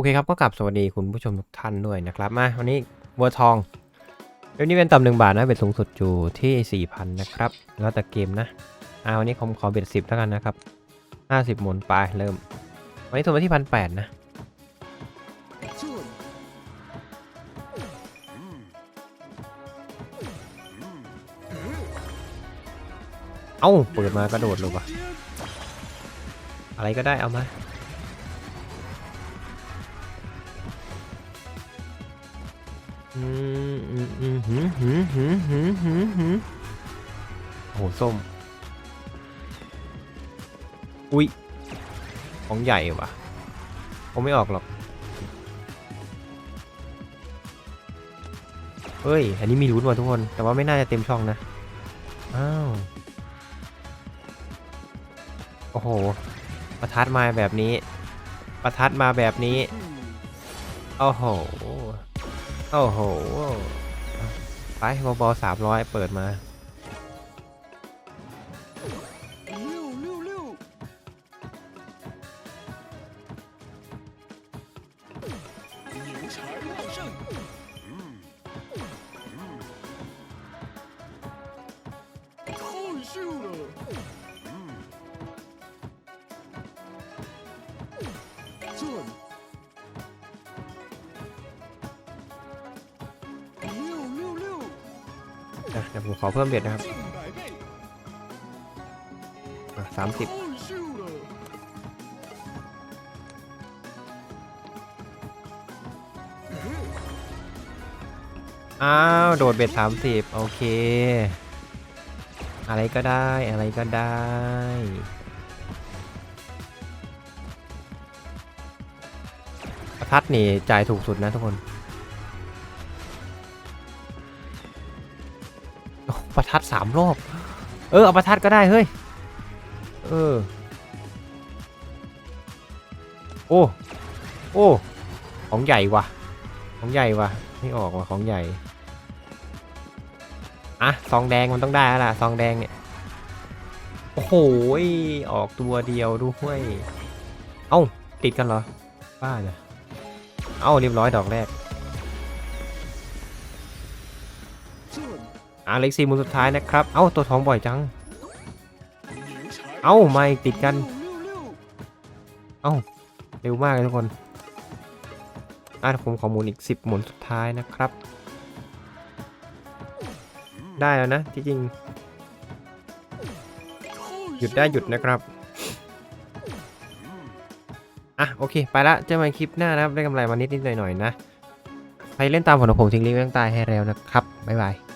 อเคครับก็กลับสวัสดีคุณผู้ชมทุกท่านด้วยนะครับมาวันนี้วัวทองเดี๋ยวนี้เป็นต่ำหนึ่งบาทนะเบ็ดสูงสุดอยู่ที่ 4,000 นะครับ แล้วแต่เกมนะอ่าวันนี้ผมขอเบ็ด10แล้วกันนะครับ 50หมุนไปเริ่ม วันนี้ทุนมาที่พันแปดนะเอ้าเปิดมากระโดดเลยว่ะอะไรก็ได้เอามา โอ้โหส้ม อุ๊ยของใหญ่ว่ะผมไม่ออกหรอก เฮ้ย อันนี้มีลุ้นว่ะทุกคน แต่ว่าไม่น่าจะเต็มช่องนะ อ้าว โอ้โห ประทัดมาแบบนี้ ประทัดมาแบบนี้ โอ้โห โอ้โห ไปบอลสามร้อยเปิดมา六 เดี๋ยวผมขอเพิ่มเบ็ดนะครับสามสิบอ้าว โดดเบ็ดสามสิบโอเค อะไรก็ได้อะไรก็ได้ประทัดนี่จ่ายถูกสุดนะทุกคน ประทัดสามรอบ เออ เอาประทัดก็ได้เฮ้ย เออ โอ้ โอ้ ของใหญ่ว่ะ ของใหญ่ว่ะ ไม่ออกว่ะ ของใหญ่ อะ ซองแดงมันต้องได้แล้วล่ะ ซองแดงเนี่ย โอ้โห ออกตัวเดียวด้วย เอ้า ติดกันเหรอ บ้าเนี่ยเอ้า เรียบร้อยดอกแรก อาเล็กซี่มุนสุดท้ายนะครับ เอ้าตัวทองบ่อยจัง เอ้าอีกติดกัน เอ้าเร็วมากเลยทุกคนอะผมขอมูลอีก 10 หมุนสุดท้ายนะครับ ได้แล้วนะที่จริง หยุดได้หยุดนะครับอะโอเค ไปละเจอกันคลิปหน้านะได้กำไรมานิดนิดหน่อยหน่อยนะ ใครเล่นตามผมของผมทิ้งลิงก์ไว้างใต้ให้แล้วนะครับ บ๊ายบาย